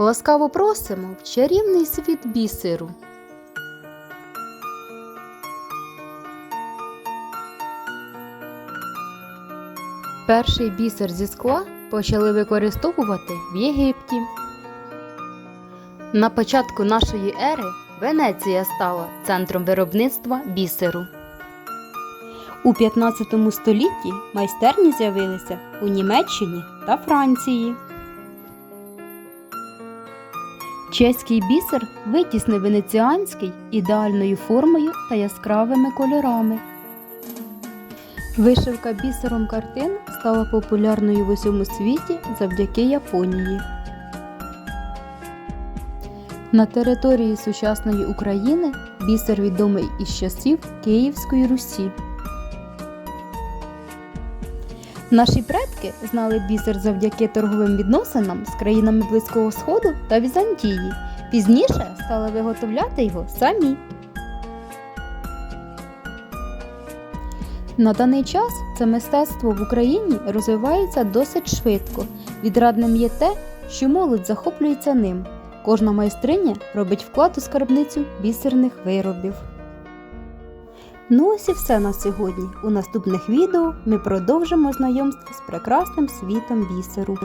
Ласкаво просимо в чарівний світ бісеру. Перший бісер зі скла почали використовувати в Єгипті. На початку нашої ери Венеція стала центром виробництва бісеру. У 15 столітті майстерні з'явилися у Німеччині та Франції. Чеський бісер витіснив венеціанський ідеальною формою та яскравими кольорами. Вишивка бісером картин стала популярною в усьому світі завдяки Японії. На території сучасної України бісер відомий із часів Київської Русі. Наші предки знали бісер завдяки торговим відносинам з країнами Близького Сходу та Візантії. Пізніше стали виготовляти його самі. На даний час це мистецтво в Україні розвивається досить швидко. Відрадним є те, що молодь захоплюється ним. Кожна майстриня робить вклад у скарбницю бісерних виробів. Ну ось і все на сьогодні. У наступних відео ми продовжимо знайомство з прекрасним світом бісеру.